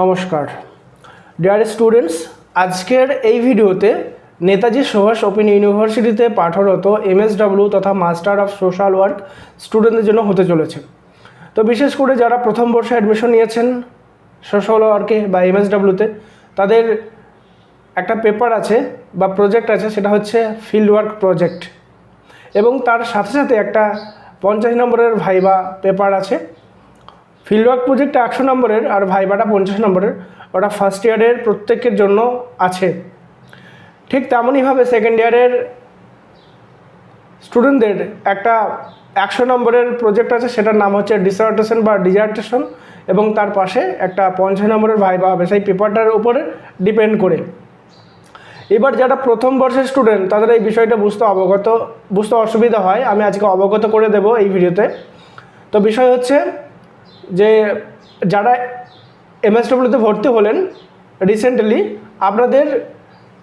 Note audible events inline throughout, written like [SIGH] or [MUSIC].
নমস্কার। Dear students আজকের এই ভিডিওতে নেতাজি সুভাষ ওপেন ইউনিভার্সিটিতে পাঠরত এমএসডব্লিউ তথা মাস্টার অফ সোশ্যাল ওয়ার্ক স্টুডেন্টদের জন্য হতে চলেছে। তো বিশেষ করে যারা প্রথম বর্ষে অ্যাডমিশন নিয়েছেন সোশ্যাল ওয়ার্কে বা এমএসডব্লিউতে, তাদের একটা পেপার আছে বা প্রজেক্ট আছে, সেটা হচ্ছে ফিল্ড ওয়ার্ক প্রজেক্ট এবং তার সাথে সাথে একটা পঞ্চাশ নম্বরের ভাইবা পেপার আছে। ফিল্ড ওয়ার্ক প্রজেক্ট একশো নম্বরের আর ভাইবাটা পঞ্চাশ নম্বরের। ওটা ফার্স্ট ইয়ারের প্রত্যেকের জন্য আছে। ঠিক তেমনইভাবে সেকেন্ড ইয়ারের স্টুডেন্টদের একটা একশো নম্বরের প্রজেক্ট আছে, সেটার নাম হচ্ছে ডিসার্টেশন বা ডিজার্টেশন এবং তার পাশে একটা পঞ্চাশ নম্বরের ভাইবা হবে। সেই পেপারটার উপরে ডিপেন্ড করে। এবার যারা প্রথম বর্ষের স্টুডেন্ট তাদের এই বিষয়টা বুঝতে অবগত, বুঝতে অসুবিধা হয়। আমি আজকে অবগত করে দেব এই ভিডিওতে তো বিষয় হচ্ছে যে যারা এমএসডব্লিউতে ভর্তি হলেন রিসেন্টলি আপনাদের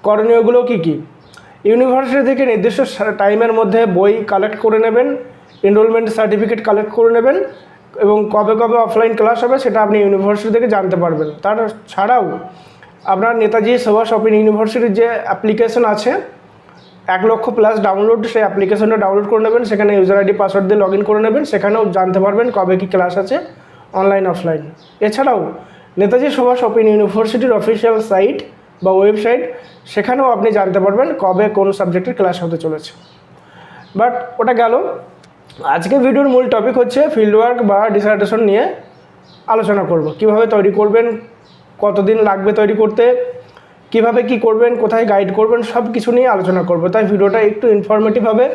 করণীয়গুলো কী কী? ইউনিভার্সিটি থেকে নির্দিষ্ট টাইমের মধ্যে বই কালেক্ট করে নেবেন এনরোলমেন্ট সার্টিফিকেট কালেক্ট করে নেবেন এবং কবে কবে অফলাইন ক্লাস হবে সেটা আপনি ইউনিভার্সিটি থেকে জানতে পারবেন। তার ছাড়াও আপনার নেতাজি সুভাষ ওপেন ইউনিভার্সিটির যে অ্যাপ্লিকেশন আছে, এক লক্ষ প্লাস ডাউনলোড সেই অ্যাপ্লিকেশনটা ডাউনলোড করে নেবেন, সেখানে ইউজার আইডি পাসওয়ার্ড দিয়ে লগ ইন করে নেবেন, সেখানেও জানতে পারবেন কবে কী ক্লাস আছে। অনলাইন অফলাইন এছাড়াও, নেতাজি সুভাষ ওপেন ইউনিভার্সিটির অফিসিয়াল সাইট বা ওয়েবসাইট সেখানেও আপনি জানতে পারবেন কবে কোন সাবজেক্টের ক্লাস হতে চলেছে। বাট ওটা গেল। আজকে ভিডিওর মূল টপিক হচ্ছে ফিল্ড ওয়ার্ক বা ডিসার্টেশন নিয়ে আলোচনা করব। কীভাবে তৈরি করবেন, কতদিন লাগবে তৈরি করতে, কীভাবে কি করবেন, কোথায় গাইড করবেন সব কিছু নিয়ে আলোচনা করব। তাই ভিডিওটা একটু ইনফরমেটিভ হবে।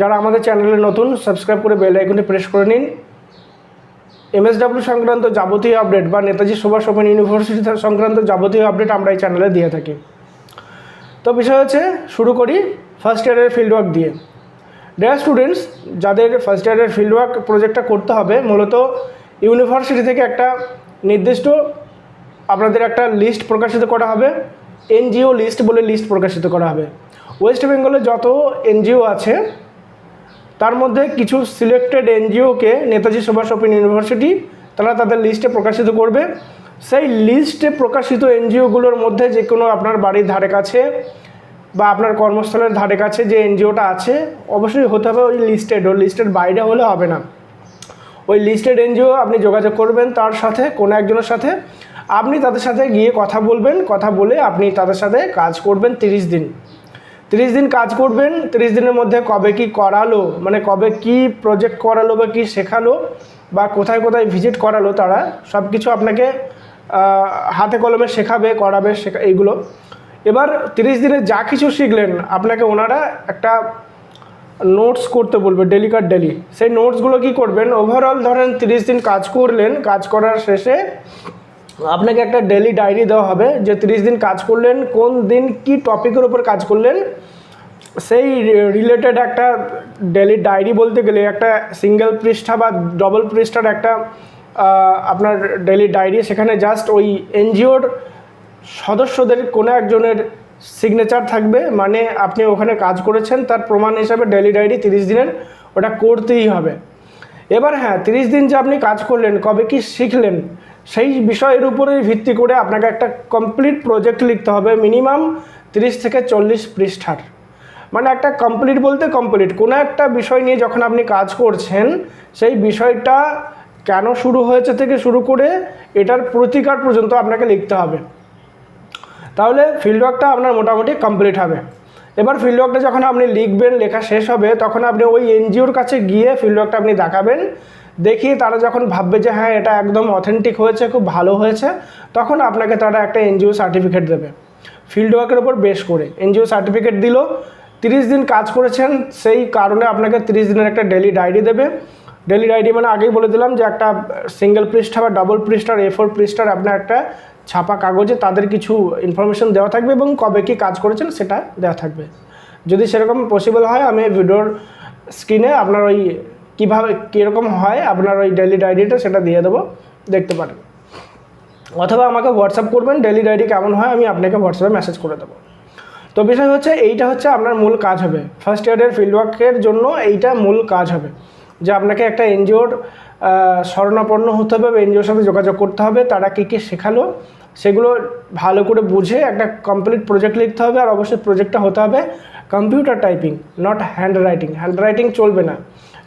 যারা আমাদের চ্যানেলে নতুন সাবস্ক্রাইব করে বেল আইকনটি প্রেস করে নিন। এমএসডাব্লিউ সংক্রান্ত যাবতীয় আপডেট বা নেতাজি সুভাষ ওপেন ইউনিভার্সিটি সংক্রান্ত যাবতীয় আপডেট আমরা এই চ্যানেলে দিয়ে থাকি। তো বিষয় হচ্ছে, শুরু করি ফার্স্ট ইয়ারের ফিল্ড ওয়ার্ক দিয়ে। ডেয়ার স্টুডেন্টস যাদের ফার্স্ট ইয়ারের ফিল্ড ওয়ার্ক প্রজেক্টটা করতে হবে, মূলত ইউনিভার্সিটি থেকে একটা নির্দিষ্ট আপনাদের একটা লিস্ট প্রকাশিত করা হবে এনজিও লিস্ট বলে লিস্ট প্রকাশিত করা হবে। ওয়েস্ট বেঙ্গলে যত এনজিও আছে তার মধ্যে কিছু সিলেক্টেড এনজিওকে নেতাজি সুভাষ ওপেন ইউনিভার্সিটি, তারা তাদের লিস্টে প্রকাশিত করবে। সেই লিস্টে প্রকাশিত এনজিওগুলোর মধ্যে যে কোনো আপনার বাড়ির ধারে কাছে বা আপনার কর্মস্থলের ধারে কাছে যে এনজিওটা আছে, অবশ্যই হতে হবে ওই লিস্টেড ওই লিস্টের বাইরে হলে হবে না। ওই লিস্টেড এনজিও আপনি যোগাযোগ করবেন তার সাথে, কোনো একজনের সাথে। আপনি তাদের সাথে গিয়ে কথা বলবেন, কথা বলে আপনি তাদের সাথে কাজ করবেন তিরিশ দিন। তিরিশ দিন কাজ করবেন, তিরিশ দিনের মধ্যে কবে কি করালো মানে কবে কি প্রজেক্ট করালো বা কি শেখালো বা কোথায় কোথায় ভিজিট করালো তারা সব কিছু আপনাকে হাতে কলমে শেখাবে, করাবে, শেখা, এইগুলো। এবার তিরিশ দিনে যা কিছু শিখলেন, আপনাকে ওনারা একটা নোটস করতে বলবে ডেলি কার ডেলি সেই নোটসগুলো কি করবেন? ওভারঅল ধরেন তিরিশ দিন কাজ করলেন, কাজ করার শেষে আপনাকে একটা ডেলি ডায়েরি দেওয়া হবে যে তিরিশ দিন কাজ করলেন, কোন দিন কি টপিকের উপর কাজ করলেন, সেই রিলেটেড একটা ডেলি ডায়েরি বলতে গেলে একটা সিঙ্গেল পৃষ্ঠা বা ডবল পৃষ্ঠার একটা আপনার ডেলি ডায়েরি সেখানে জাস্ট ওই এনজিওর সদস্যদের কোনো একজনের সিগনেচার থাকবে মানে আপনি ওখানে কাজ করেছেন, তার প্রমাণ হিসাবে ডেলি ডায়েরি তিরিশ দিনের ওটা করতেই হবে। এবার হ্যাঁ তিরিশ দিন যে আপনি কাজ করলেন, কবে কি শিখলেন সেই বিষয়ের উপরে ভিত্তি করে আপনাকে একটা কমপ্লিট প্রজেক্ট লিখতে হবে মিনিমাম তিরিশ থেকে চল্লিশ পৃষ্ঠার। মানে একটা কমপ্লিট বলতে কমপ্লিট কোনো একটা বিষয় নিয়ে যখন আপনি কাজ করছেন, সেই বিষয়টা কেন শুরু হয়েছে থেকে শুরু করে এটার প্রতিকার পর্যন্ত আপনাকে লিখতে হবে। তাহলে ফিল্ড ওয়ার্কটা আপনার মোটামুটি কমপ্লিট হবে। এবার ফিল্ড ওয়ার্কটা যখন আপনি লিখবেন, লেখা শেষ হবে, তখন আপনি ওই এনজিওর কাছে গিয়ে ফিল্ড ওয়ার্কটা আপনি দেখাবেন। দেখিয়ে তারা যখন ভাববে যে হ্যাঁ এটা একদম অথেন্টিক হয়েছে, খুব ভালো হয়েছে, তখন আপনাকে তারা একটা এনজিও সার্টিফিকেট দেবে। ফিল্ড ওয়ার্কের উপর বেশ করে। এনজিও সার্টিফিকেট দিল, তিরিশ দিন কাজ করেছেন, সেই কারণে আপনাকে তিরিশ দিনের একটা ডেলি ডায়েরি দেবে। ডেলি ডায়েরি মানে আগেই বলে দিলাম যে একটা সিঙ্গেল পৃষ্ঠা বা ডাবল পৃষ্ঠার এ ফোর পৃষ্ঠার আপনার একটা ছাপা কাগজে তাদের কিছু ইনফরমেশন দেওয়া থাকবে এবং কবে কী কাজ করেছেন সেটা দেওয়া থাকবে। যদি সেরকম পসিবল হয়, আমি ভিডিওর স্ক্রিনে আপনার ওই কীভাবে কীরকম হয় আপনার ওই ডেলি ডায়েরিটা সেটা দিয়ে দেবো দেখতে পারেন। অথবা আমাকে হোয়াটসঅ্যাপ করবেন ডেলি ডায়েরি কেমন হয় আমি আপনাকে হোয়াটসঅ্যাপে মেসেজ করে দেবো। তো বিষয় হচ্ছে এইটা হচ্ছে আপনার মূল কাজ হবে। ফার্স্ট ইয়ারের ফিল্ড ওয়ার্কের জন্য এইটা মূল কাজ হবে। যে আপনাকে একটা এনজিওর আহ, শরণাপন্ন হতে হবে বা এনজিওর সাথে যোগাযোগ করতে হবে তারা কী কী শেখালো সেগুলো ভালো করে বুঝে একটা কমপ্লিট প্রজেক্ট লিখতে হবে আর অবশ্যই প্রজেক্টটা হতে হবে computer typing not handwriting handwriting চলবে না।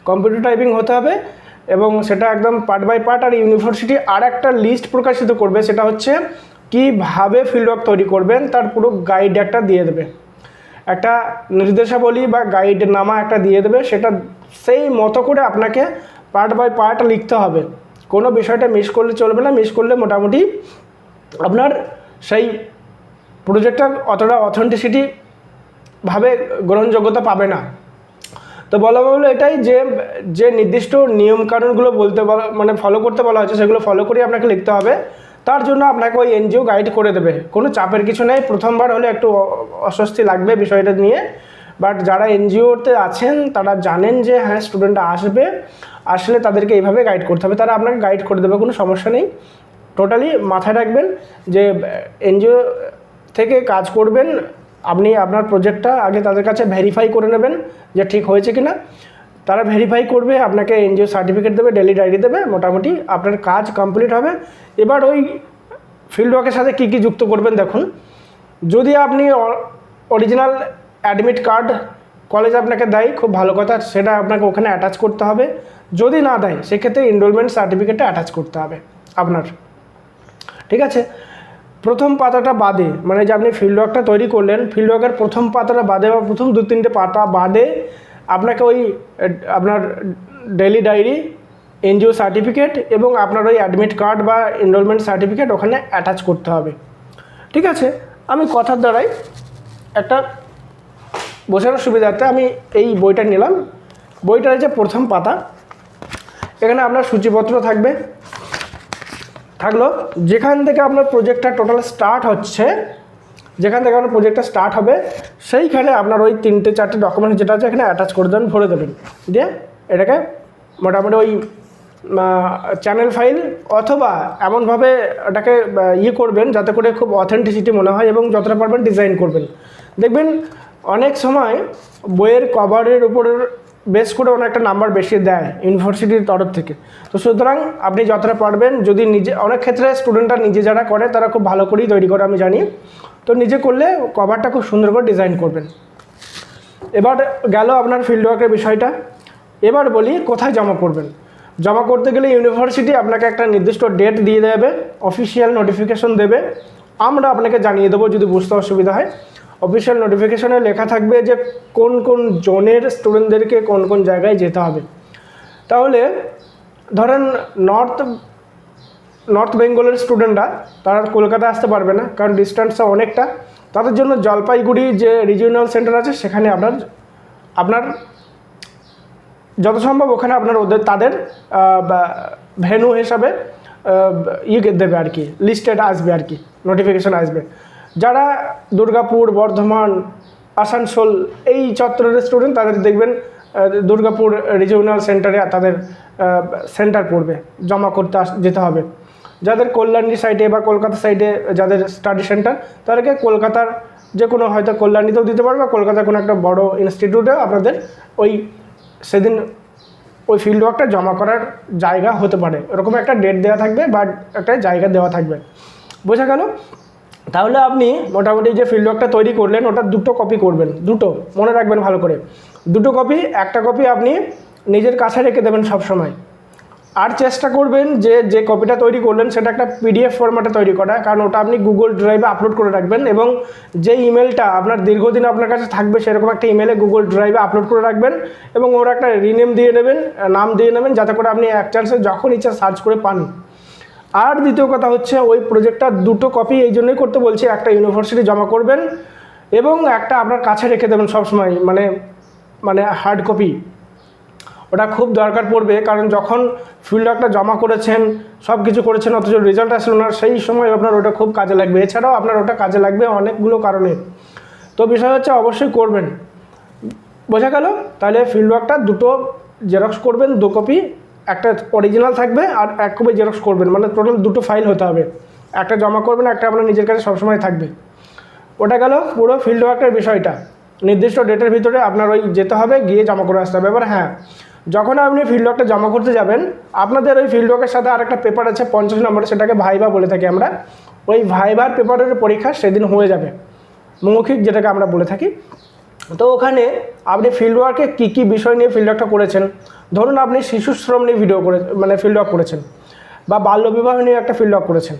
কম্পিউটার টাইপিং হতে হবে এবং সেটা একদম পার্ট বাই পার্ট আর ইউনিভার্সিটি আর একটা লিস্ট প্রকাশিত করবে, সেটা হচ্ছে কীভাবে ফিল্ড ওয়ার্ক তৈরি করবেন, তার পুরো গাইড একটা দিয়ে দেবে। একটা নির্দেশাবলী বা গাইড নামা একটা দিয়ে দেবে, সেটা সেই মতো করে আপনাকে পার্ট বাই পার্ট লিখতে হবে। কোনো বিষয়টা মিস করলে চলবে না মিস করলে মোটামুটি আপনার সেই প্রজেক্টটা অতটা অথেন্টিসিটি ভাবে গ্রহণযোগ্যতা পাবে না। তো বলা হলো এটাই যে যে নির্দিষ্ট নিয়মকানুনগুলো বলতে বলা মানে ফলো করতে বলা হয়েছে, সেগুলো ফলো করে আপনাকে লিখতে হবে। তার জন্য আপনাকে ওই এনজিও গাইড করে দেবে। কোনো চাপের কিছু নেই। প্রথমবার হলে একটু অস্বস্তি লাগবে বিষয়টা নিয়ে। বাট যারা এনজিওতে আছেন, তারা জানেন যে হ্যাঁ স্টুডেন্টরা আসবে। আসলে তাদেরকে এইভাবে গাইড করতে হবে। তারা আপনাকে গাইড করে দেবে, কোনো সমস্যা নেই। টোটালি মাথায় রাখবেন যে এনজিও থেকে কাজ করবেন। আপনি আপনার প্রজেক্টটা আগে তাদের কাছে ভেরিফাই করে নেবেন যে ঠিক হয়েছে কিনা। তারা ভেরিফাই করবে, আপনাকে এনজিও সার্টিফিকেট দেবে ডেলি ডায়েরি দেবে, মোটামুটি আপনার কাজ কমপ্লিট হবে। এবার ওই ফিল্ড ওয়ার্কের সাথে কী কী যুক্ত করবেন দেখুন। যদি আপনি অরিজিনাল অ্যাডমিট কার্ড কলেজ আপনাকে দেয়, খুব ভালো কথা, সেটা আপনাকে ওখানে অ্যাটাচ করতে হবে। যদি না দেয়, সেক্ষেত্রে এনরোলমেন্ট সার্টিফিকেটটা অ্যাটাচ করতে হবে আপনার। ঠিক আছে? প্রথম পাতাটা বাদে মানে যে আপনি ফিল্ড ওয়ার্কটা তৈরি করলেন ফিল্ড ওয়ার্কের প্রথম পাতাটা বাদে বা প্রথম দু তিনটে পাতা বাদে আপনাকে ওই আপনার ডেলি ডায়েরি এনজিও সার্টিফিকেট এবং আপনার ওই অ্যাডমিট কার্ড বা এনরোলমেন্ট সার্টিফিকেট ওখানে অ্যাটাচ করতে হবে। ঠিক আছে? আমি কথার দ্বারাই একটা বোঝানোর সুবিধার্থে আমি এই বইটা নিলাম। বইটার যে প্রথম পাতা, এখানে আপনার সূচিপত্র থাকবে। থাকল। যেখান থেকে আপনার প্রজেক্টটা টোটাল স্টার্ট হচ্ছে, যেখান থেকে আপনার প্রজেক্টটা স্টার্ট হবে, সেইখানে আপনার ওই তিনটে চারটে ডকুমেন্ট যেটা আছে এখানে অ্যাটাচ করে দেবেন, ভরে দেবেন। দিয়ে এটাকে মোটামুটি ওই চ্যানেল ফাইল অথবা এমনভাবে ওটাকে ইয়ে করবেন যাতে করে খুব অথেন্টিসিটি মনে হয় এবং যতটা পারবেন ডিজাইন করবেন। দেখবেন অনেক সময় বইয়ের কভারের উপর বেস করে অনেক একটা নাম্বার বেশি দেয় ইউনিভার্সিটির তরফ থেকে। তো সুতরাং আপনি যতটা পারবেন, যদি নিজে অনেক ক্ষেত্রে স্টুডেন্টরা নিজে যারা করে, তারা খুব ভালো করেই তৈরি করে, আমি জানি। তো নিজে করলে কভারটা খুব সুন্দর করে ডিজাইন করবেন। এবার গেল আপনার ফিল্ড ওয়ার্কের বিষয়টা। এবার বলি কোথায় জমা করবেন? জমা করতে গেলে ইউনিভার্সিটি আপনাকে একটা নির্দিষ্ট ডেট দিয়ে দেবে অফিসিয়াল নোটিফিকেশন দেবে। আমরা আপনাকে জানিয়ে দেবো যদি বুঝতে অসুবিধা হয়। অফিসিয়াল নোটিফিকেশনে লেখা থাকবে যে কোন কোন জোনের স্টুডেন্টদেরকে কোন কোন জায়গায় যেতে হবে। তাহলে ধরেন নর্থ নর্থ বেঙ্গলের স্টুডেন্টরা তারা কলকাতায় আসতে পারবে না, কারণ ডিস্টেন্সটা অনেকটা। তাদের জন্য জলপাইগুড়ি যে রিজিওনাল সেন্টার আছে, সেখানে আপনার আপনার যত সম্ভব ওখানে আপনার ওদের, তাদের ভেনু হিসাবে ইয়ে দেবে আর কি লিস্টেড আসবে আর কি নোটিফিকেশন আসবে। যারা দুর্গাপুর, বর্ধমান, আসানসোল এই চত্বরের স্টুডেন্ট তাদের দেখবেন দুর্গাপুর রিজিওনাল সেন্টারে তাদের সেন্টার পড়বে, জমা করতে যেতে হবে। যাদের কল্যাণী সাইডে বা কলকাতা সাইডে যাদের স্টাডি সেন্টার তাদেরকে কলকাতার যে কোনো হয়তো কল্যাণীতেও দিতে পারবে বা কলকাতার কোনো একটা বড় ইনস্টিটিউটেও আপনাদের ওই সেদিন ওই ফিল্ড ওয়ার্কটা জমা করার জায়গা হতে পারে। ওরকম একটা ডেট দেওয়া থাকবে বা একটা জায়গা দেওয়া থাকবে। বোঝা গেল? তাহলে আপনি মোটামুটি যে ফিল্ড ওয়ার্কটা তৈরি করলেন, ওটা দুটো কপি করবেন। দুটো, মনে রাখবেন ভালো করে। দুটো কপি একটা কপি আপনি নিজের কাছে রেখে দেবেন সবসময়। আর চেষ্টা করবেন যে যে কপিটা তৈরি করলেন, সেটা একটা পিডিএফ ফরম্যাটে তৈরি করা, কারণ ওটা আপনি গুগল ড্রাইভে আপলোড করে রাখবেন এবং যে ইমেলটা আপনার দীর্ঘদিন আপনার কাছে থাকবে, সেরকম একটা ইমেলে গুগল ড্রাইভে আপলোড করে রাখবেন এবং ওর একটা রিনেম দিয়ে নেবেন, নাম দিয়ে নেবেন, যাতে করে আপনি এক চান্সে যখন ইচ্ছা সার্চ করে পান। আর দ্বিতীয় কথা হচ্ছে, ওই প্রজেক্টটা দুটো কপি এই জন্যই করতে বলছি, একটা ইউনিভার্সিটি জমা করবেন এবং একটা আপনার কাছে রেখে দেবেন সবসময় মানে মানে হার্ড কপি ওটা খুব দরকার পড়বে, কারণ যখন ফিল্ড ওয়ার্কটা জমা করেছেন সব কিছু করেছেন, অথচ রেজাল্ট আসলো না, সেই সময় আপনার ওটা খুব কাজে লাগবে। এছাড়াও আপনার ওটা কাজে লাগবে অনেকগুলো কারণে। তো বিষয় হচ্ছে, অবশ্যই করবেন। বোঝা গেল? তাহলে ফিল্ড ওয়ার্কটা দুটো জেরক্স করবেন, দু কপি একটা অরিজিনাল থাকবে আর এক কপি জেরক্স করবেন। মানে টোটাল দুটো ফাইল হতে হবে। একটা জমা করবেন, একটা আপনার নিজের কাছে সবসময় থাকবে। ওটা গেল পুরো ফিল্ড ওয়ার্কের বিষয়টা। নির্দিষ্ট ডেটের ভিতরে আপনার ওই যেতে হবে, গিয়ে জমা করে আসতে হবে। এবার হ্যাঁ যখন আপনি ফিল্ড ওয়ার্কটা জমা করতে যাবেন, আপনাদের ওই ফিল্ড ওয়ার্কের সাথে আরেকটা পেপার আছে, পঞ্চাশ নম্বরে, সেটাকে ভাইবা বলে থাকি আমরা। ওই ভাইবার পেপারের পরীক্ষা সেদিন হয়ে যাবে। মৌখিক যেটাকে আমরা বলে থাকি। তো ওখানে আপনি ফিল্ড ওয়ার্কে কী কী বিষয় নিয়ে ফিল্ড ওয়ার্কটা করেছেন? ধরুন আপনি শিশু শ্রম নিয়ে ভিডিও করে মানে ফিল্ড ওয়ার্ক করেছেন বা বাল্যবিবাহ নিয়ে একটা ফিল্ড ওয়ার্ক করেছেন।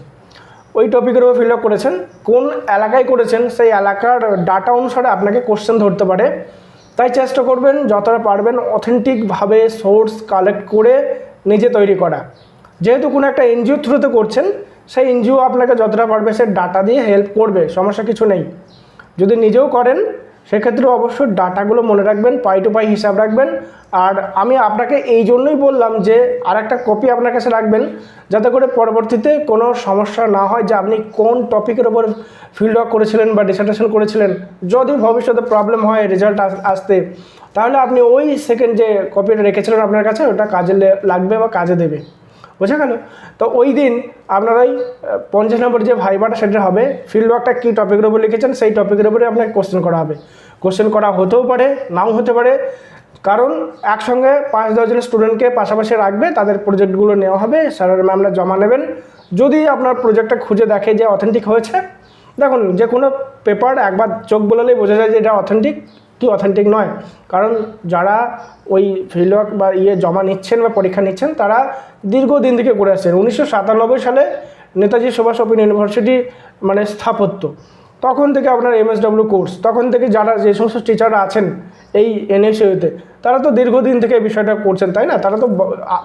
ওই টপিকের উপর ফিল আপ করেছেন। কোন এলাকায় করেছেন? সেই এলাকার ডাটা অনুসারে আপনাকে কোশ্চেন ধরতে পারে। তাই চেষ্টা করবেন যতটা পারবেন অথেন্টিকভাবে সোর্স কালেক্ট করে নিজে তৈরি করা। যেহেতু কোনো একটা এনজিও থ্রুতে করছেন, সেই এনজিও আপনাকে যতটা পারবে সে ডাটা দিয়ে হেল্প করবে, সমস্যা কিছু নেই। যদি নিজেও করেন সেক্ষেত্রে অবশ্যই ডাটাগুলো মনে রাখবেন, পাই টু পাই হিসাব রাখবেন। আর আমি আপনাকে এই জন্যই বললাম যে আর একটা কপি আপনার কাছে রাখবেন, যাতে করে পরবর্তীতে কোনো সমস্যা না হয় যে আপনি কোন টপিকের ওপর ফিল্ড ওয়ার্ক করেছিলেন বা ডিসার্টেশন করেছিলেন। যদি ভবিষ্যতে প্রবলেম হয় রেজাল্ট আসতে, তাহলে আপনি ওই সেকেন্ড যে কপিটা রেখেছিলেন আপনার কাছে, ওটা কাজে লাগবে বা কাজে দেবে। বোঝা গেল? তো ওই দিন আপনার ওই পঞ্চাশ নম্বর যে ভাইবাটা সেটা হবে ফিল্ড ওয়ার্কটা কী টপিকের উপর লিখেছেন, সেই টপিকের উপরে আপনাকে কোশ্চেন করা হবে। কোশ্চেন করা হতেও পারে, নাও হতে পারে। কারণ একসঙ্গে পাঁচ দশজন স্টুডেন্টকে পাশাপাশি রাখবে, তাদের প্রজেক্টগুলো নেওয়া হবে স্যারের ম্যামরা জমা নেবেন। যদি আপনার প্রজেক্টটা খুঁজে দেখে যে অথেন্টিক হয়েছে, দেখুন, যে কোনো পেপার একবার চোখ বোলালেই বোঝা যায় যে এটা অথেন্টিক কি অথেন্টিক নয়। কারণ যারা ওই ফিল্ডওয়ার্ক বা ইয়ে জমা নিচ্ছেন বা পরীক্ষা নিচ্ছেন, তারা দীর্ঘদিন থেকে করে আসছেন। উনিশশো সাতানব্বই সালে নেতাজি সুভাষ ওপেন ইউনিভার্সিটি মানে স্থাপত্য। তখন থেকে আপনার এমএসডব্লিউ কোর্স তখন থেকে যারা যে সমস্ত টিচাররা আছেন এই এনএসইউতে তারা তো দীর্ঘদিন থেকে এই বিষয়টা করছেন, তাই না? তারা তো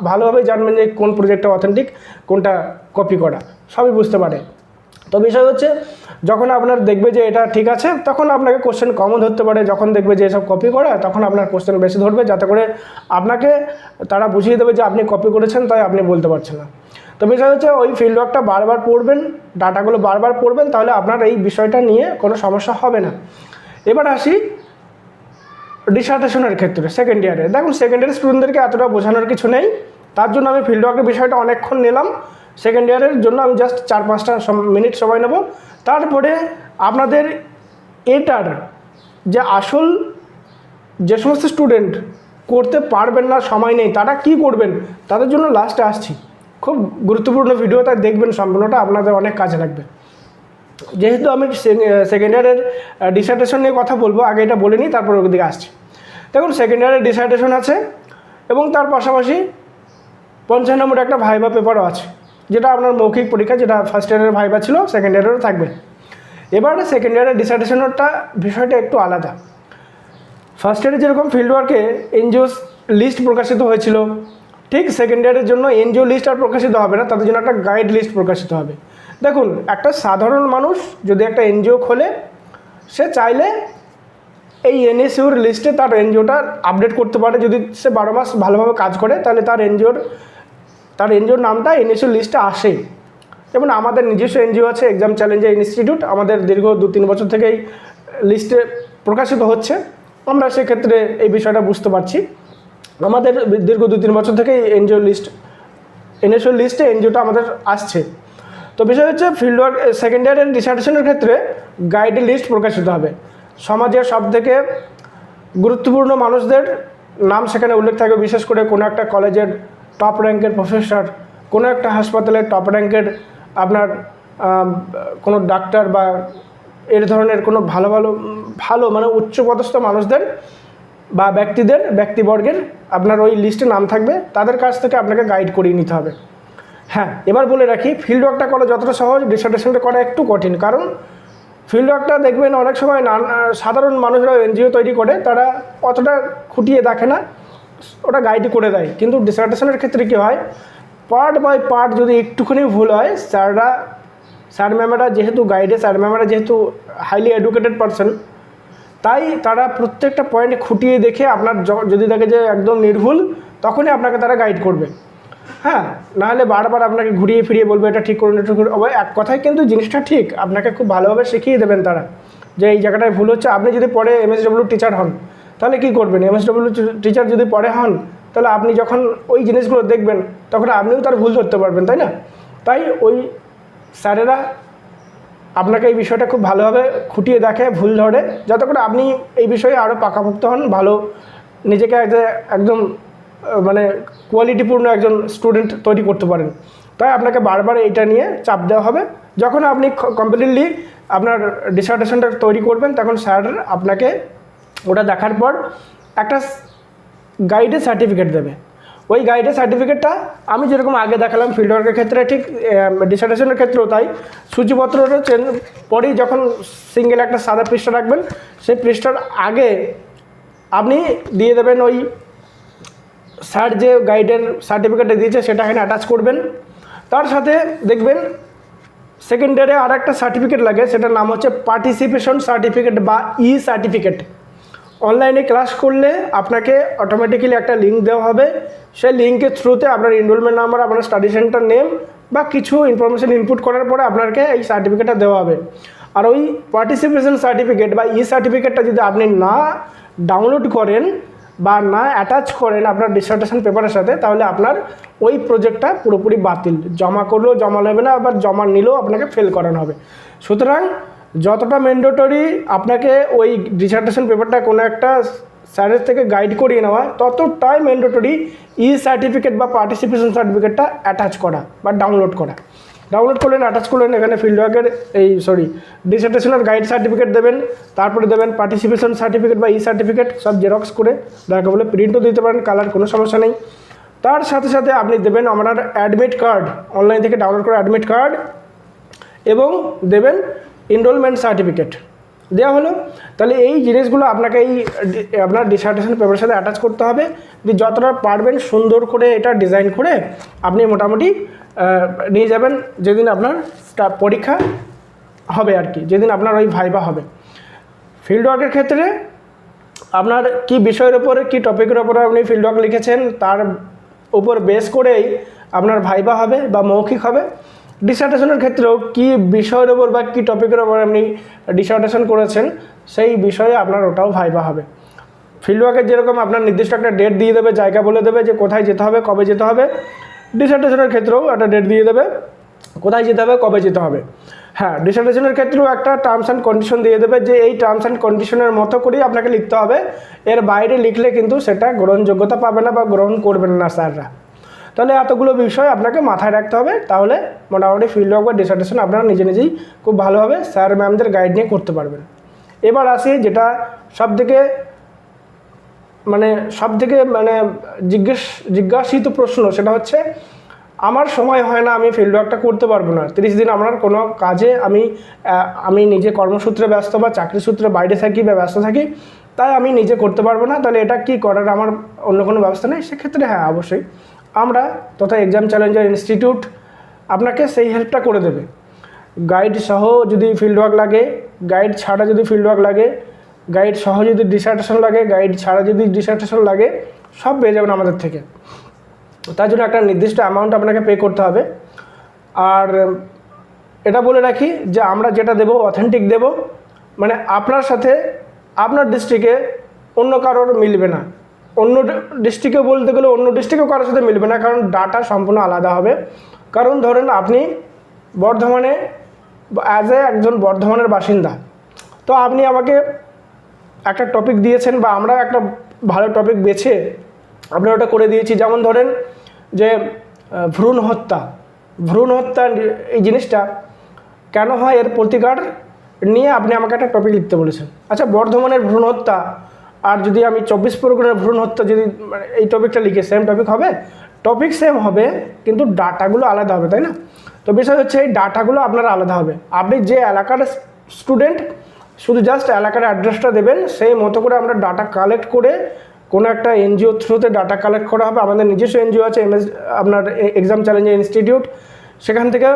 ভালোভাবেই জানবেন যে কোন প্রজেক্টটা অথেন্টিক কোনটা কপি করা। সবই বুঝতে পারে। তো বিষয় হচ্ছে, যখন আপনার দেখবে যে এটা ঠিক আছে, তখন আপনাকে কোশ্চেন কমও ধরতে পারে। যখন দেখবে যে এসব কপি করা, তখন আপনার কোশ্চেন বেশি ধরবে, যাতে করে আপনাকে তারা বুঝিয়ে দেবে যে আপনি কপি করেছেন, তাই আপনি বলতে পারছেন না। তো বিষয় হচ্ছে, ওই ফিল্ডওয়ার্কটা বারবার পড়বেন, ডাটাগুলো বারবার পড়বেন, তাহলে আপনার এই বিষয়টা নিয়ে কোনো সমস্যা হবে না। এবার আসি ডিসার্টেশনের ক্ষেত্রে সেকেন্ড ইয়ারে দেখুন সেকেন্ড ইয়ারের স্টুডেন্টদেরকে এতটা বোঝানোর কিছু নেই। তার জন্য আমি ফিল্ডওয়ার্কের বিষয়টা অনেকক্ষণ নিলাম। সেকেন্ড ইয়ারের জন্য আমি জাস্ট চার পাঁচটা মিনিট সময় নেব। তারপরে আপনাদের এটার যে আসল যে সমস্ত স্টুডেন্ট করতে পারবেন না, সময় নেই, তারা কি করবেন, তাদের জন্য লাস্টে আসছি। খুব গুরুত্বপূর্ণ ভিডিও তাই দেখবেন সম্পূর্ণটা আপনাদের অনেক কাজে লাগবে। যেহেতু আমি সেকেন্ড ইয়ারের ডিসার্টেশন নিয়ে কথা বলব, আগে এটা বলে নিই, তারপর ওর দিকে আসছি। দেখুন সেকেন্ড ইয়ারের ডিসার্টেশন আছে, এবং তার পাশাপাশি পঞ্চাশ নম্বর একটা ভাইবা পেপারও আছে। যেটা আপনার মৌখিক পরীক্ষা, যেটা ফার্স্ট ইয়ারের ভাইবা ছিল সেকেন্ড ইয়ারেরও থাকবে। এবার সেকেন্ড ইয়ারের ডিসার্টেশনেরটা বিষয়টা একটু আলাদা। ফার্স্ট ইয়ারে যেরকম ফিল্ড ওয়ার্কে এনজিও লিস্ট প্রকাশিত হয়েছিল, ঠিক সেকেন্ড ইয়ারের জন্য এনজিও লিস্ট আর প্রকাশিত হবে না, তাদের জন্য একটা গাইড লিস্ট প্রকাশিত হবে। দেখুন, একটা সাধারণ মানুষ যদি একটা এনজিও খোলে, সে চাইলে এই এনএসইউর লিস্টে তার এনজিওটা আপডেট করতে পারে। যদি সে বারো মাস ভালোভাবে কাজ করে, তাহলে তার এনজিওর তার এনজিওর নামটা এনএসইউর লিস্টে আসে যেমন আমাদের নিজস্ব এনজিও আছে এক্সাম চ্যালেঞ্জার ইনস্টিটিউট আমাদের দীর্ঘ দু তিন বছর থেকেই লিস্টে প্রকাশিত হচ্ছে। আমরা সেক্ষেত্রে এই বিষয়টা বুঝতে পারছি। আমাদের দীর্ঘ দু তিন বছর থেকেই এনজিও লিস্ট এনএসও লিস্টে এনজিওটা আমাদের আসছে। তো বিষয় হচ্ছে ফিল্ড ওয়ার্ক সেকেন্ড ইয়ারের ডিসার্টেশনের ক্ষেত্রে গাইড লিস্ট প্রকাশিত হবে। সমাজের সব থেকে গুরুত্বপূর্ণ মানুষদের নাম সেখানে উল্লেখ থাকবে, বিশেষ করে কোনো একটা কলেজের টপ র্যাঙ্কের প্রফেসর কোনো একটা হাসপাতালে টপ র্যাঙ্কের আপনার কোনো ডাক্তার বা এর ধরনের কোনো ভালো ভালো ভালো মানে উচ্চপদস্থ মানুষদের বা ব্যক্তিদের, ব্যক্তিবর্গের আপনার ওই লিস্টে নাম থাকবে, তাদের কাছ থেকে আপনাকে গাইড করিয়ে নিতে হবে। হ্যাঁ এবার বলে রাখি ফিল্ড ওয়ার্কটা করা যতটা সহজ ডিসার্টেশনটা করা একটু কঠিন। কারণ ফিল্ড ওয়ার্কটা দেখবেন অনেক সময় নান, সাধারণ মানুষরা এনজিও তৈরি করে, তারা অতটা খুঁটিয়ে দেখে না। ওটা গাইড করে দেয়। কিন্তু ডিসার্টেশনের ক্ষেত্রে কী হয়? পার্ট বাই পার্ট যদি একটুখানি ভুল হয়, স্যাররা, স্যার ম্যামেরা যেহেতু গাইডে স্যার ম্যামেরা যেহেতু হাইলি এডুকেটেড পারসন তাই তারা প্রত্যেকটা পয়েন্ট খুঁটিয়ে দেখে আপনার যদি দেখে যে একদম নির্ভুল, তখনই আপনাকে তারা গাইড করবে। হ্যাঁ নাহলে বারবার আপনাকে ঘুরিয়ে ফিরিয়ে বলবে, এটা ঠিক করুন, এটা করুন। এক কথায় কিন্তু জিনিসটা ঠিক। আপনাকে খুব ভালোভাবে শিখিয়ে দেবেন তারা যে এই জায়গাটায় ভুল হচ্ছে। আপনি যদি পরে এমএসডব্লিউ টিচার হন তাহলে কী করবেন? এমএসডব্লিউ টিচার যদি পড়ে হন, তাহলে আপনি যখন ওই জিনিসগুলো দেখবেন, তখন আপনিও তার ভুল ধরতে পারবেন, তাই না? তাই ওই স্যারেরা আপনাকে এই বিষয়টা খুব ভালোভাবে খুঁটিয়ে দেখে, ভুল ধরে, যাতে করে আপনি এই বিষয়ে আরও পাকাপোক্ত হন, ভালো নিজেকে একদম মানে কোয়ালিটিপূর্ণ একজন স্টুডেন্ট তৈরি করতে পারেন। তাই আপনাকে বারবার এইটা নিয়ে চাপ দেওয়া হবে। যখন আপনি কমপ্লিটলি আপনার ডিসার্টেশনটা তৈরি করবেন, তখন স্যার আপনাকে ওটা দেখার পর একটা গাইডের সার্টিফিকেট দেবে। ওই গাইডের সার্টিফিকেটটা আমি যেরকম আগে দেখালাম ফিল্ড ওয়ার্কের ক্ষেত্রে, ঠিক ডিসার্টেশনের ক্ষেত্রেও তাই। সূচিপত্রটা চেন, পরেই যখন সিঙ্গেল একটা সাদা পৃষ্ঠা রাখবেন, সেই পৃষ্ঠার আগে আপনি দিয়ে দেবেন ওই স্যার যে গাইডের সার্টিফিকেটটা দিয়েছে, সেটা এখানে অ্যাটাচ করবেন। তার সাথে দেখবেন সেকেন্ডারে আর একটা সার্টিফিকেট লাগে, সেটার নাম হচ্ছে পার্টিসিপেশন সার্টিফিকেট বা ই সার্টিফিকেট অনলাইনে ক্লাস করলে আপনাকে অটোমেটিক্যালি একটা লিঙ্ক দেওয়া হবে। সেই লিঙ্কের থ্রুতে আপনার এনরোলমেন্ট নাম্বার আপনার স্টাডি সেন্টার নেম বা কিছু ইনফরমেশন ইনপুট করার পরে আপনাকে এই সার্টিফিকেটটা দেওয়া হবে। আর ওই পার্টিসিপেশন সার্টিফিকেট বা ই সার্টিফিকেটটা যদি আপনি না ডাউনলোড করেন বা না অ্যাটাচ করেন আপনার ডিসার্টেশন পেপারের সাথে, তাহলে আপনার ওই প্রজেক্টটা পুরোপুরি বাতিল। জমা করলেও জমা নেবে না, আবার জমা নিলেও আপনাকে ফেল করানো হবে। সুতরাং যতটা ম্যান্ডেটরি আপনাকে ওই ডিসার্টেশন পেপারটা কোনো একটা স্যারের থেকে গাইড করিয়ে নেওয়া, ততটাই ম্যান্ডেটরি ই সার্টিফিকেট বা পার্টিসিপেশন সার্টিফিকেটটা অ্যাটাচ করা বা ডাউনলোড করা। ডাউনলোড করলেন অ্যাটাচ করলেন, এখানে ফিল্ড ওয়ার্কের এই সরি ডিসার্টেশনের গাইড সার্টিফিকেট দেবেন, তারপরে দেবেন পার্টিসিপেশন সার্টিফিকেট বা ই সার্টিফিকেট সব জেরক্স করে দরকার বলে প্রিন্টও দিতে পারেন কালার কোনো সমস্যা নেই। তার সাথে সাথে আপনি দেবেন আপনার অ্যাডমিট কার্ড অনলাইন থেকে ডাউনলোড করে অ্যাডমিট কার্ড এবং দেবেন এনরোলমেন্ট সার্টিফিকেট দেওয়া হলো। তাহলে এই জিনিসগুলো আপনাকে এই, আপনার ডিসার্টেশন পেপারের সাথে অ্যাটাচ করতে হবে। যে যতটা পারবেন সুন্দর করে এটা ডিজাইন করে আপনি মোটামুটি নিয়ে যাবেন যেদিন আপনার পরীক্ষা হবে আর কি, যেদিন আপনার ওই ভাইবা হবে। ফিল্ড ওয়ার্কের ক্ষেত্রে আপনার কি বিষয়ের উপরে, কি টপিকের উপরে আপনি ফিল্ড ওয়ার্ক লিখেছেন, তার উপর বেস করেই আপনার ভাইবা হবে বা মৌখিক হবে। ডিসার্টেশনের ক্ষেত্রেও কি বিষয়ের উপর বা কি টপিকের উপর আপনি ডিসার্টেশন করেছেন, সেই বিষয়ে আপনার ওটাও ভাইবা হবে। ফিল্ড ওয়ার্কের যেরকম আপনার নির্দিষ্ট একটা ডেট দিয়ে দেবে, জায়গা বলে দেবে যে কোথায় যেতে হবে, কবে যেতে হবে ডিসার্টেশনের ক্ষেত্রেও একটা ডেট দিয়ে দেবে, কোথায় যেতে হবে, কবে যেতে হবে। হ্যাঁ ডিসার্টেশনের ক্ষেত্রেও একটা টার্মস অ্যান্ড কন্ডিশন দিয়ে দেবে যে এই টার্মস অ্যান্ড কন্ডিশনের মতো করেই আপনাকে লিখতে হবে। এর বাইরে লিখলে কিন্তু সেটা গ্রহণযোগ্যতা পাবে না বা গ্রহণ করবেন না স্যাররা। তাহলে এতগুলো বিষয় আপনাকে মাথায় রাখতে হবে। তাহলে মোটামুটি ফিল্ড ওয়ার্ক বা ডিসার্টেশন আপনারা নিজে নিজেই খুব ভালোভাবে স্যার ম্যামদের গাইড নিয়ে করতে পারবেন। এবার আসি যেটা সব থেকে মানে সব থেকে মানে জিজ্ঞেস জিজ্ঞাসিত প্রশ্ন, সেটা হচ্ছে, আমার সময় হয় না, আমি ফিল্ড ওয়ার্কটা করতে পারব না। তিরিশ দিন আমার কোনো কাজে আমি আমি নিজে কর্মসূত্রে ব্যস্ত বা চাকরি সূত্রে বাইরে থাকি বা ব্যস্ত থাকি, তাই আমি নিজে করতে পারব না। তাহলে এটা কি করার আমার অন্য কোনো ব্যবস্থা নেই? সেক্ষেত্রে হ্যাঁ অবশ্যই। আমরা তথা এক্সাম চ্যালেঞ্জার ইনস্টিটিউট আপনাকে সেই হেল্পটা করে দেবে। গাইড সহ যদি ফিল্ড ওয়ার্ক লাগে গাইড ছাড়া যদি ফিল্ড ওয়ার্ক লাগে গাইড সহ যদি ডিসার্টেশন লাগে গাইড ছাড়া যদি ডিসার্টেশন লাগে, সব পেয়ে যাবেন আমাদের থেকে। তার জন্য একটা নির্দিষ্ট অ্যামাউন্ট আপনাকে পে করতে হবে। আর এটা বলে রাখি যে আমরা যেটা দেবো অথেন্টিক দেব মানে আপনার সাথে আপনার ডিস্ট্রিক্টে অন্য কারোর মিলবে না। অন্য ডিস্ট্রিক্টে বলতে গেলে অন্য ডিস্ট্রিক্টেও কারোর সাথে মিলবে না, কারণ ডাটা সম্পূর্ণ আলাদা হবে। কারণ ধরেন আপনি বর্ধমানে অ্যাজ এ একজন বর্ধমানের বাসিন্দা, তো আপনি আমাকে একটা টপিক দিয়েছেন বা আমরা একটা ভালো টপিক বেছে আমরা ওটা করে দিয়েছি। যেমন ধরেন যে ভ্রূণ হত্যা। ভ্রূণ হত্যা এই জিনিসটা কেন হয়? এর প্রতিকার নিয়ে আপনি আমাকে একটা টপিক লিখতে বলেছেন। আচ্ছা বর্ধমানের ভ্রূণ হত্যা আর যদি আমি চব্বিশ পরগনার ভ্রূণ হত্যা যদি মানে এই টপিকটা লিখে সেম টপিক হবে টপিক সেম হবে, কিন্তু ডাটাগুলো আলাদা হবে, তাই না? তো বিষয় হচ্ছে এই ডাটাগুলো আপনার আলাদা হবে। আপনি যে এলাকার স্টুডেন্ট শুধু জাস্ট এলাকার অ্যাড্রেসটা দেবেন, সেই মতো করে আমরা ডাটা কালেক্ট করে কোনো একটা এনজিও থ্রুতে ডাটা কালেক্ট করা হবে। আমাদের নিজস্ব এনজিও আছে এমএস আপনার এক্সাম চ্যালেঞ্জার ইনস্টিটিউট সেখান থেকে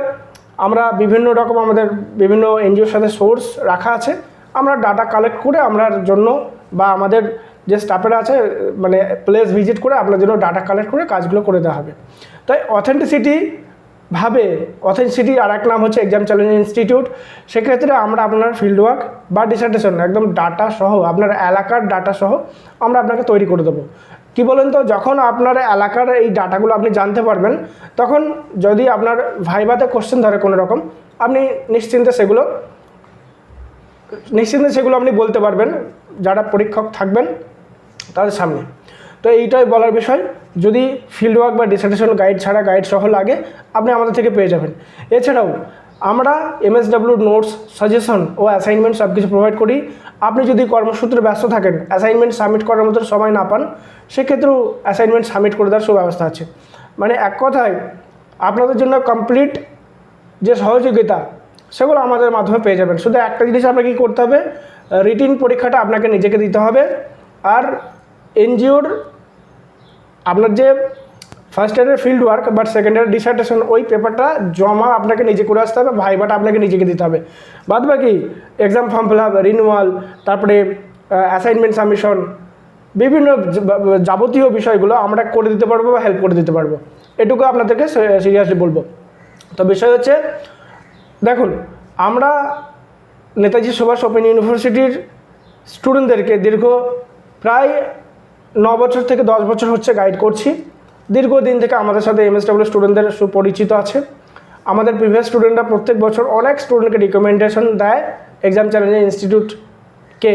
আমরা বিভিন্ন রকম আমাদের বিভিন্ন এনজিওর সাথে সোর্স রাখা আছে। আমরা ডাটা কালেক্ট করে আমরার জন্য বা আমাদের যে স্টাফেরা আছে মানে প্লেস ভিজিট করে আপনার জন্য ডাটা কালেক্ট করে কাজগুলো করে দেওয়া হবে। তাই অথেন্টিসিটি ভাবে অথেন্টিসিটি আর এক নাম হচ্ছে এক্সাম চ্যালেঞ্জ ইনস্টিটিউট সেক্ষেত্রে আমরা আপনার ফিল্ড ওয়ার্ক বা ডিসার্টেশন একদম ডাটা সহ, আপনার এলাকার ডাটা সহ আমরা আপনাকে তৈরি করে দেবো। কি বলেন তো, যখন আপনার এলাকার এই ডাটাগুলো আপনি জানতে পারবেন, তখন যদি আপনার ভাইভাতে কোশ্চেন ধরে কোনো রকম, আপনি নিশ্চিন্তে সেগুলো নিশ্চিন্তে সেগুলো আপনি বলতে পারবেন। যারা পরীক্ষক থাকবেন, তাদের সামনে। তো এইটাই বলার বিষয়। যদি ফিল্ড ওয়ার্ক বা ডিসার্টেশন গাইড ছাড়া গাইড সহ লাগে, আপনি আমাদের থেকে পেয়ে যাবেন। এছাড়াও, আমরা এমএসডাব্লিউ নোটস সাজেশন ও অ্যাসাইনমেন্ট সব কিছু প্রোভাইড করি। আপনি যদি কর্মসূত্রে ব্যস্ত থাকেন অ্যাসাইনমেন্ট সাবমিট করার মতো সময় না পান, সেক্ষেত্রেও অ্যাসাইনমেন্ট সাবমিট করে দেওয়ার সুব্যবস্থা আছে। মানে এক কথায়, আপনাদের জন্য কমপ্লিট যে সহযোগিতা, সেগুলো আমাদের মাধ্যমে পেয়ে যাবেন। শুধু একটা জিনিস আপনাকে কী করতে হবে? রিটিন পরীক্ষাটা আপনাকে নিজেকে দিতে হবে। আর এনজিওর আপনার যে ফার্স্ট ইয়ারের field work but second year dissertation ওই পেপারটা জমা আপনাকে নিজে করে আসতে হবে, ভাইবাটা আপনাকে নিজেকে দিতে হবে। বাদ বাকি exam form fill up renewal তারপরে অ্যাসাইনমেন্ট সাবমিশন বিভিন্ন যাবতীয় বিষয়গুলো আমরা করে দিতে পারব বা হেল্প করে দিতে পারব। এটুকু আপনাদেরকে সিরিয়াসলি বলব। তো বিষয় হচ্ছে, দেখুন, আমরা নেতাজি সুভাষ ওপেন ইউনিভার্সিটির স্টুডেন্টদেরকে দীর্ঘ প্রায় ন বছর থেকে দশ বছর হচ্ছে গাইড করছি। দীর্ঘদিন থেকে আমাদের সাথে এম এস এমএসডাব্লিউ স্টুডেন্টদের সুপরিচিত আছে। আমাদের প্রিভিয়াস স্টুডেন্টরা প্রত্যেক বছর অনেক স্টুডেন্টকে রিকমেন্ডেশন দেয় এক্সাম চ্যালেঞ্জিং ইনস্টিটিউটকে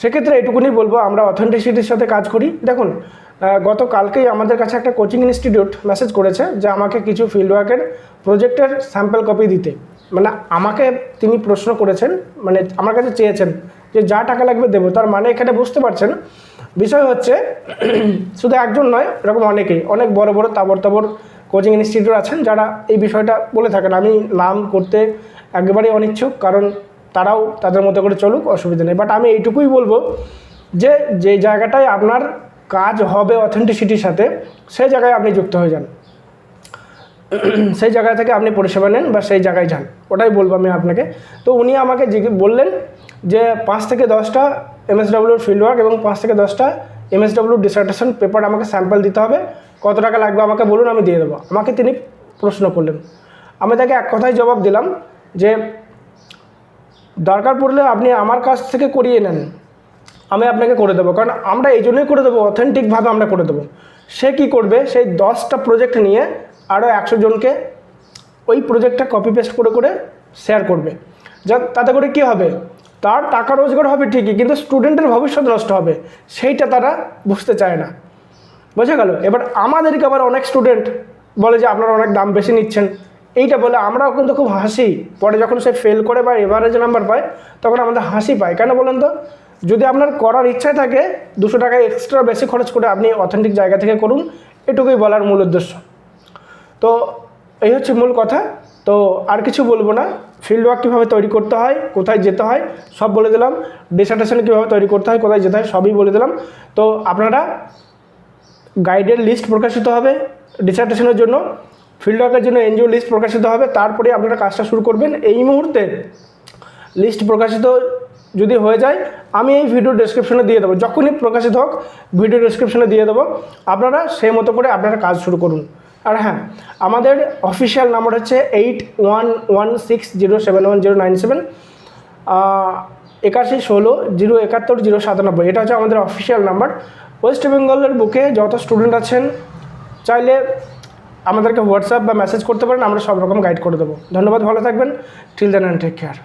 সেক্ষেত্রে এটুকুনি বলব আমরা অথেন্টিসিটির সাথে কাজ করি। দেখুন আহ, গতকালকেই আমাদের কাছে একটা কোচিং ইনস্টিটিউট মেসেজ করেছে যে আমাকে কিছু ফিল্ড ওয়ার্কের প্রজেক্টের স্যাম্পল কপি দিতে। মানে আমাকে তিনি প্রশ্ন করেছেন মানে আমার কাছে চেয়েছেন যে যা টাকা লাগবে দেবো। তার মানে এখানে বুঝতে পারছেন, বিষয় হচ্ছে [CLEARS THROAT] শুধু একজন নয়, এরকম অনেকেই, অনেক বড় বড় তাবর তাবর কোচিং ইনস্টিটিউট আছেন যারা এই বিষয়টা বলে থাকেন। আমি নাম করতে একেবারেই অনিচ্ছুক, কারণ তারাও তাদের মতো করে চলুক, অসুবিধা নেই। বাট আমি এইটুকুই বলব যে যে জায়গাটায় আপনার কাজ হবে অথেন্টিসিটির সাথে সেই জায়গায় আপনি যুক্ত হয়ে যান। [CLEARS THROAT] সেই জায়গা থেকে আপনি পরিষেবা নেন বা সেই জায়গায় যান। ওটাই বলব আমি আপনাকে। তো উনি আমাকে বললেন যে পাঁচ থেকে দশটা এমএসডাব্লিউর ফিল্ড ওয়ার্ক এবং পাঁচ থেকে দশটা এমএসডাব্লিউ ডিসার্টেশন পেপার আমাকে স্যাম্পল দিতে হবে। কত টাকা লাগবে আমাকে বলুন, আমি দিয়ে দেবো। আমাকে তিনি প্রশ্ন করলেন। আমি তাকে এক কথায় জবাব দিলাম যে, দরকার পড়লে আপনি আমার কাছ থেকে করিয়ে নেন। আমি আপনাকে করে দেবো। কারণ আমরা এই জন্যই করে দেবো অথেন্টিকভাবে আমরা করে দেবো। সে কি করবে? সেই দশটা প্রজেক্ট নিয়ে আরও একশো জনকে ওই প্রজেক্টটা কপি পেস্ট করে করে শেয়ার করবে। যা তাতে করে কি হবে? তার টাকা রোজগার হবে ঠিকই, কিন্তু স্টুডেন্টের ভবিষ্যৎ নষ্ট হবে। সেইটা তারা বুঝতে চায় না। বোঝা গেল? এবার আমাদেরকে আবার অনেক স্টুডেন্ট বলে যে, আপনারা অনেক দাম বেশি নিচ্ছেন। এইটা বলে আমরাও কিন্তু খুব হাসি। পরে যখন সে ফেল করে বা এভারেজ নাম্বার পায়, তখন আমাদের হাসি পায়। কেন বলেন তো? যদি আপনার করার ইচ্ছায় থাকে, দুশো টাকা এক্সট্রা বেশি খরচ করে আপনি অথেন্টিক জায়গা থেকে করুন, এটুকুই বলার মূল উদ্দেশ্য। তো এই হচ্ছে মূল কথা। তো আর কিছু বলব না। ফিল্ড ওয়ার্ক কীভাবে তৈরি করতে হয়, কোথায় যেতে হয়, সব বলে দিলাম। ডিসার্টেশন কীভাবে তৈরি করতে হয়, কোথায় যেতে হয়, সবই বলে দিলাম। তো আপনারা গাইডের লিস্ট প্রকাশিত হবে ডিসার্টেশনের জন্য। ফিল্ড ওয়ার্কের জন্য এনজিও লিস্ট প্রকাশিত হবে। তারপরে আপনারা কাজটা শুরু করবেন। এই মুহূর্তে লিস্ট প্রকাশিত যদি হয়ে যায়, আমি এই ভিডিও ডেসক্রিপশনে দিয়ে দেবো। যখনই প্রকাশিত হোক ভিডিও ডেসক্রিপশনে দিয়ে দেবো। আপনারা সেই মতো করে আপনারা কাজ শুরু করুন। আর হ্যাঁ আমাদের অফিসিয়াল নাম্বার হচ্ছে eight one one six zero seven one zero nine seven একাশি ষোলো জিরো একাত্তর জিরো সাতানব্বই। এটা হচ্ছে আমাদের অফিসিয়াল নাম্বার ওয়েস্ট বেঙ্গলের বুকে যত স্টুডেন্ট আছেন, চাইলে আমাদেরকে হোয়াটসঅ্যাপ বা মেসেজ করতে পারেন, আমরা সব রকম গাইড করে দেবো। ধন্যবাদ, ভালো থাকবেন। Till then and take care